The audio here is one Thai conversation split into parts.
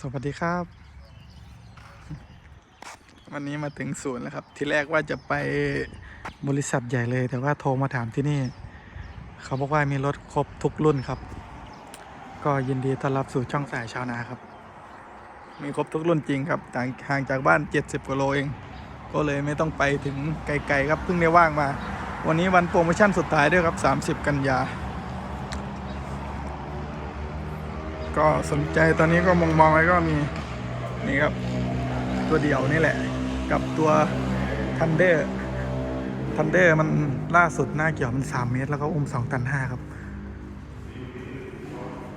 สวัสดีครับ วันนี้มาถึงศูนย์แล้วครับ ทีแรกว่าจะไปบริษัทใหญ่เลย แต่ว่าโทรมาถามที่นี่ เขาบอกว่ามีรถครบทุกรุ่นครับ ก็ยินดีต้อนรับสู่ช่องสายชาวนาครับ มีครบทุกรุ่นจริงครับต่างห่างจากบ้าน 70กว่าโลเอง ก็เลยไม่ต้องไปถึงไกลๆครับเพิ่งได้ว่างมา วันนี้วันโปรโมชั่นสุดท้ายด้วยครับ 30 กันยา ก็สนใจตอนนี้ก็มองมองๆไว้ก็มีนี่ครับ ตัวเดียวนี่แหละ กับตัวทันเดอร์ทันเดอร์มันล่าสุดหน้าเกี่ยวมัน 3 เมตร แล้วก็อุ้ม2ตัน5ครับ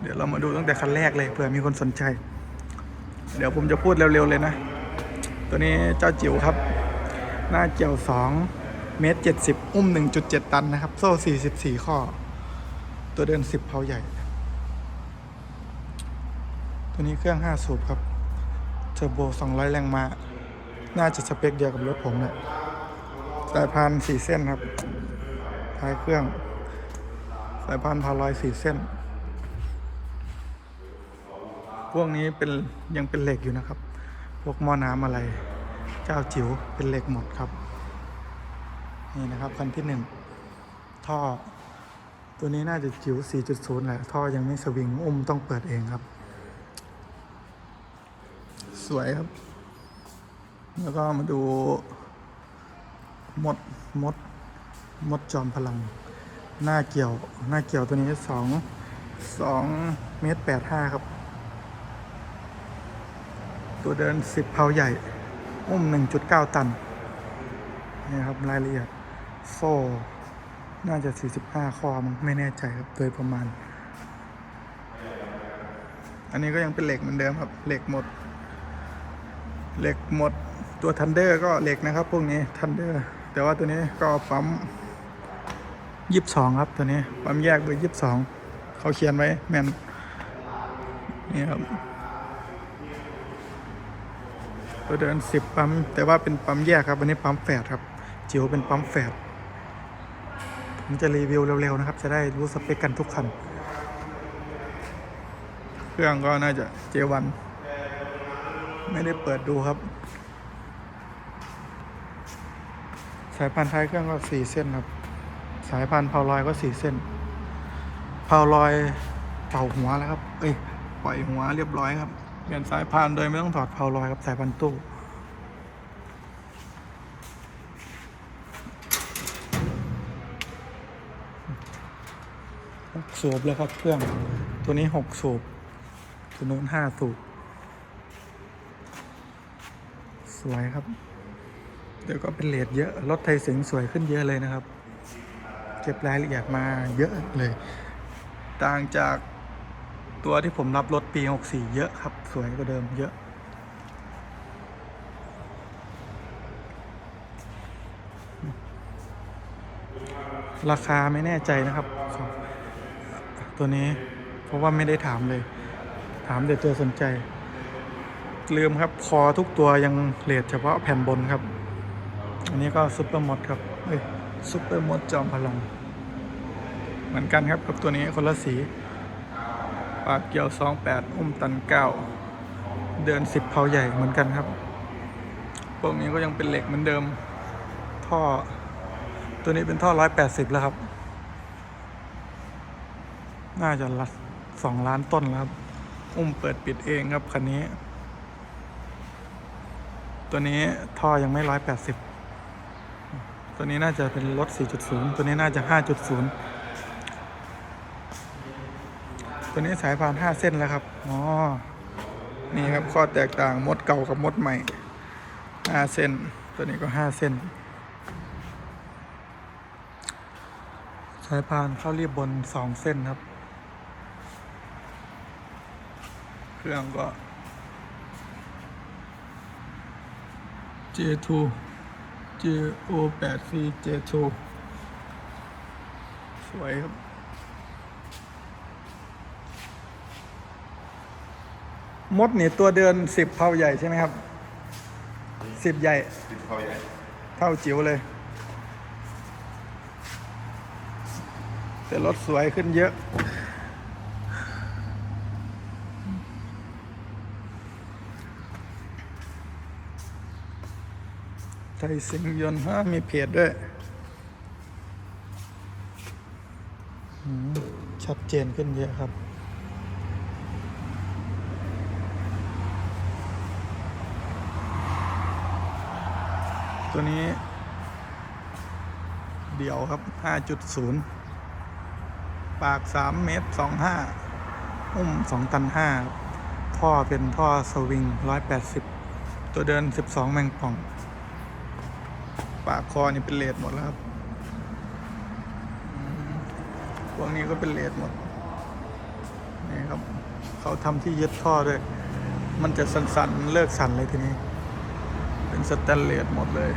เดี๋ยวเรามาดูตั้งแต่คันแรกเลยเผื่อมีคนสนใจ เดี๋ยวผมจะพูดเร็ว ๆ เลยนะ ตัวนี้เจ้าจิ๋วครับ หน้าเกี่ยว 2 เมตร 70 อุ้ม 1.7 ตันนะครับ โซ่ 44 ข้อ ตัวเดิน 10เพาใหญ่ ตัวนี้เครื่อง 5 สูบครับ เทอร์โบ 200 แรงม้า น่าจะสเปคเดียวกับรถผมเนี่ยสายพาน4เส้นครับ ท้ายเครื่อง สายพานพาลอย4เส้น พวกนี้เป็นยังเป็นเหล็กอยู่นะครับ พวกหม้อน้ำอะไร เจ้าจิ๋วเป็นเหล็กหมดครับ นี่นะครับคันที่หนึ่ง ท่อ ตัวนี้น่าจะจิ๋ว4.0แหละ ท่อยังไม่สวิง อุ้มต้องเปิดเองครับ สวยครับ แล้วก็มาดูมดมดมดจอมพลัง หน้าเกี่ยวหน้าเกี่ยวตัวนี้สองสองเมตรแปดห้าครับ ตัวเดินสิบเพาใหญ่ อุ้มหนึ่งจุดเก้าตันนี่ครับรายละเอียดโซ่ น่าจะสี่สิบห้าข้อมั้งไม่แน่ใจครับ โดยประมาณ อันนี้ก็ยังเป็นเหล็กเหมือนเดิมครับ เหล็กหมด เหล็กหมดตัวทันเดอร์ก็เหล็กนะครับ พวกนี้ทันเดอร์แต่ว่าตัวนี้ก็ปั๊มยี่สิบสองครับตัวนี้ปั๊มแยกเบอร์ยี่สิบสองเขาเขียนไว้แมนนี่ครับตัวเดินสิบปั๊มแต่ว่าเป็นปั๊มแยกครับอันนี้ปั๊มแฝดครับจิ๋วเป็นปั๊มแฝดผมจะรีวิวเร็วๆนะครับ จะได้รู้สเปคกันทุกคัน เครื่องก็น่าจะเจวัน ไม่ได้เปิดดูครับ สายพันธุ์ท้ายเครื่องก็สี่เส้นครับ สายพันธุ์เผาลอยก็สี่เส้นเผาลอยเป่าหัวแล้วครับ เอ้ยปล่อยหัวเรียบร้อยครับเปลี่ยนสายพานโดยไม่ต้องถอดเผาลอยครับสายพันธุ์ตู้หกสูบแล้วครับเครื่อง ตัวนี้หกสูบตัวนู้นห้าสูบ สวยครับ เดี๋ยวก็เป็นเลดเยอะ รถไทยสิงสวยขึ้นเยอะเลยนะครับ เก็บรายละเอียดมาเยอะเลย ต่างจากตัวที่ผมรับรถปี 64 เยอะครับ สวยกว่าเดิมเยอะ ราคาไม่แน่ใจนะครับ ตัวนี้เพราะว่าไม่ได้ถามเลย ถามแต่ตัวสนใจ ลืมครับคอทุกตัวยังเลทเฉพาะแผ่นบนครับ อันนี้ก็ซุปเปอร์มดครับเอ้ยซุปเปอร์มดจอมพลัง เหมือนกันครับกับตัวนี้คนละสี ปากเกี่ยว 28 อุ้มตัน 9 เดิน 10เพาใหญ่เหมือนกันครับพวกนี้ก็ยังเป็นเหล็กเหมือนเดิม ท่อ ตัวนี้เป็นท่อ 180 แล้วครับ น่าจะละ2ล้านต้นแล้วครับ อุ้มเปิดปิดเองครับคันนี้ ตัวนี้ท่อยังไม่ร้อยแปดสิบตัวนี้น่าจะเป็นรถ 4.0 ตัวนี้น่าจะ 5.0 ตัวนี้สายพาน 5 เส้นแล้วครับ อ๋อ นี่ครับข้อแตกต่างมดเก่ากับมดใหม่ 5 เส้น ตัวนี้ก็ 5 เส้น สายพานเข้าเรียบบน 2 เส้นครับ เครื่องก็ J2 JO8C J2 สวยครับ มดเนี่ยตัวเดินสิบเท่าใหญ่ใช่ไหมครับสิบใหญ่ติดเขาใหญ่ เท่าจิ๋วเลย แต่รถสวยขึ้นเยอะ ไทยสิงยนต์ฮะมีเพจด้วย ชัดเจนขึ้นเยอะครับ ตัวนี้ เดี่ยวครับ 5.0 ปาก 3 เมตร 25 อุ้ม 2 ตัน 5 ท่อเป็นท่อสวิง 180 ตัวเดิน 12 แมงป่อง ปากคอนี่เป็นเลดหมดแล้วครับ พวกนี้ก็เป็นเลดหมด นี่ครับ เขาทำที่ยึดท่อด้วย มันจะสั่นๆ เลิกสั่นเลยทีนี้ เป็นสแตนเลสหมดเลย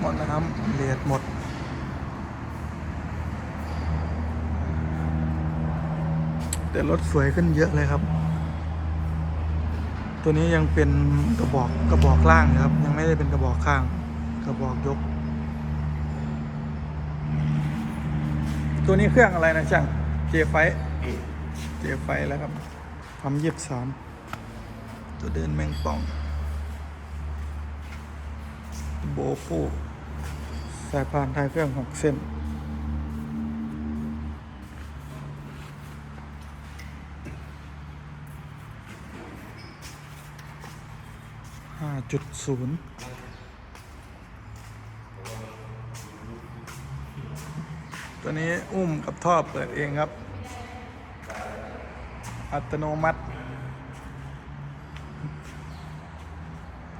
หมดนะครับ เลสหมดแต่รถสวยขึ้นเยอะเลยครับ ตัวนี้ยังเป็นกระบอกกระบอกล่างนะครับ ยังไม่ได้เป็นกระบอกข้าง กระบอกยก ตัวนี้เครื่องอะไรนะช่างเจไฟเจไฟแล้วครับความยี่สิบสามตัวเดินแมงป่อง โบฟูสายพานท้ายเครื่องหกเส้น จุดศูนย์ตัวนี้อุ้มกับท่อเปิดเองครับ อัตโนมัติ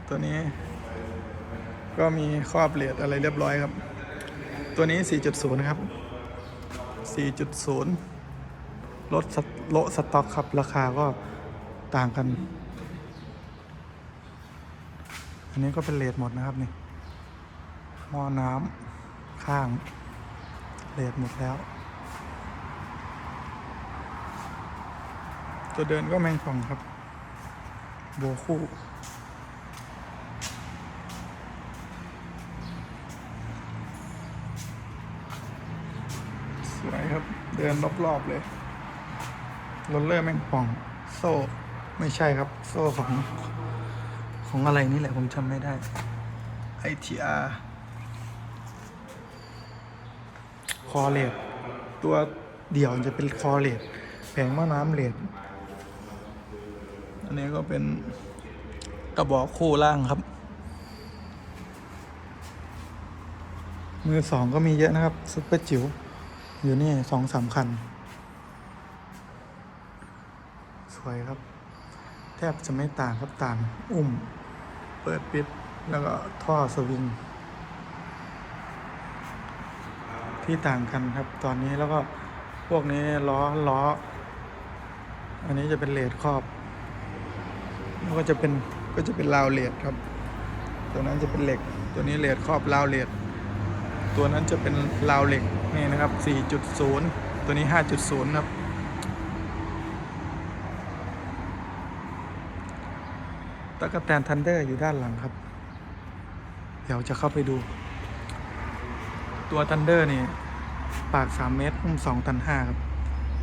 ตัวนี้ก็มีครอบเลดอะไรเรียบร้อยครับ ตัวนี้ 4.0 ครับ 4.0 รถโลสต็อกครับ ราคาก็ต่างกัน อันนี้ก็เป็นเลดหมดนะครับนี่หม้อน้ำข้างเลดหมดแล้ว ตัวเดินก็แมงป่องครับ โบคู่สวยครับ เดินรอบๆเลยรถเลอร์แมงป่อง โซ่ ไม่ใช่ครับ โซ่ของ ของอะไรนี่แหละผมจำไม่ได้ ITR คอเลดตัวเดี่ยวจะเป็นคอเลดแผงม้อน้ำเลดอันนี้ก็เป็นกระบอกคู่ล่างครับ มือสองก็มีเยอะนะครับซุปเปอร์จิ๋วอยู่นี่สองสามคัน สวยครับ แทบจะไม่ต่างครับต่าง อุ้ม เปิดปิด แล้วก็ท่อสวิง ที่ต่างกันครับตอนนี้แล้วก็พวกนี้ล้อล้อ อันนี้จะเป็นเลดครอบแล้วก็จะเป็นก็จะเป็นราวเลดครับ ตัวนั้นจะเป็นเหล็ก ตัวนี้เลดครอบราวเลดตัวนั้นจะเป็นราวเหล็กนี่นะครับ 4.0 ตัวนี้ 5.0 ครับ ตะกแตนทันเดอร์อยู่ด้านหลังครับ เดี๋ยวจะเข้าไปดู ตัวทันเดอร์นี่ ปาก 3 เมตรอุ้ม2ตัน5ครับ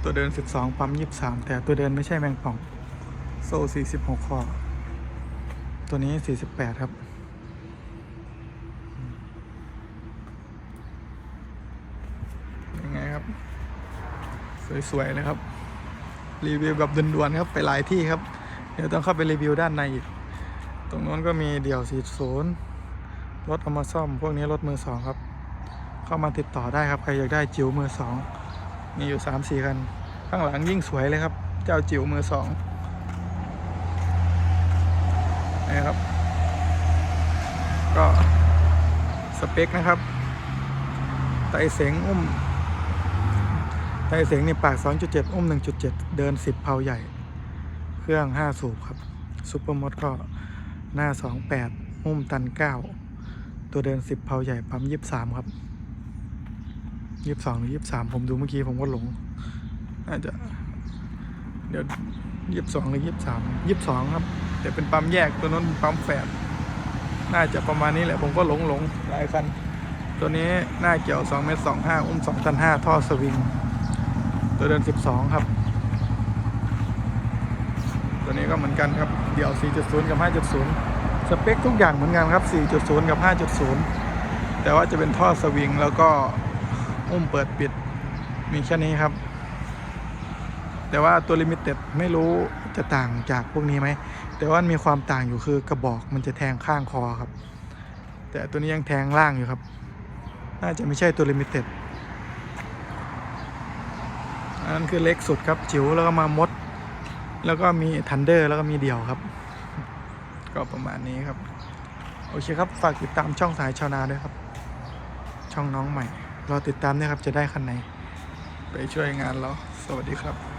ตัวเดิน 12 ปั๊ม 23 แต่ตัวเดินไม่ใช่แมงป่อง โซ่ 46คอตัวนี้ 48 ครับยังไงครับ สวยๆเลยครับ รีวิวแบบด่วนๆครับไปหลายที่ครับ เดี๋ยวต้องเข้าไปรีวิวด้านในอีก รงนู้นก็มีเดี่ยวสีศูนรถเอามาซ่อม พวกนี้รถมือสองครับ เข้ามาติดต่อได้ครับ ใครอยากได้จิ๋วมือสองมีอยู่สามสี่คัน ข้างหลังยิ่งสวยเลยครับ เจ้าจิ๋วมือสองนี่ครับ ก็สเปคนะครับ ไตเสงอุ้ม ไตเสงนี่ปาก 2.7 อุ้ม 1.7 เดิน 10 เพาใหญ่ เครื่อง 5 สูบครับ ซุปเปอร์มดก็ หน้า 28อุ้มตัน 9 ตัวเดิน 10เพาใหญ่ปั๊ม 23 ครับ 22 หรือ 23 ผมดูเมื่อกี้ผมก็หลง น่าจะ เดี๋ยว 22 หรือ 23 22 ครับแต่เป็นปั๊มแยกตัวนั้นป็นปั๊มแฝดน่าจะประมาณนี้แหละผมก็หลงหลงหลายคัน ตัวนี้หน้าเกี่ยว2เมตร25 อุ้ม2ตัน5ท่อสวิง ตัวเดิน 12 ครับ ตัวนี้ก็เหมือนกันครับเดี่ยว 4.0 กับ 5.0 สเปคทุกอย่างเหมือนกันครับ 4.0 กับ 5.0 แต่ว่าจะเป็นท่อสวิงแล้วก็อุ้มเปิดปิดมีแค่นี้ครับ แต่ว่าตัวลิมิเต็ดไม่รู้จะต่างจากพวกนี้ไหม แต่ว่ามีความต่างอยู่คือกระบอกมันจะแทงข้างคอครับ แต่ตัวนี้ยังแทงล่างอยู่ครับ น่าจะไม่ใช่ตัวลิมิเต็ดอันนั้นคือเล็กสุดครับจิ๋วแล้วก็มามด แล้วก็มีทันเดอร์แล้วก็มีเดี่ยวครับ ก็ประมาณนี้ครับ โอเคครับ ฝากติดตามช่องสายชาวนาด้วยครับ ช่องน้องใหม่ รอติดตามนะครับจะได้คันไหน ไปช่วยงานเรา สวัสดีครับ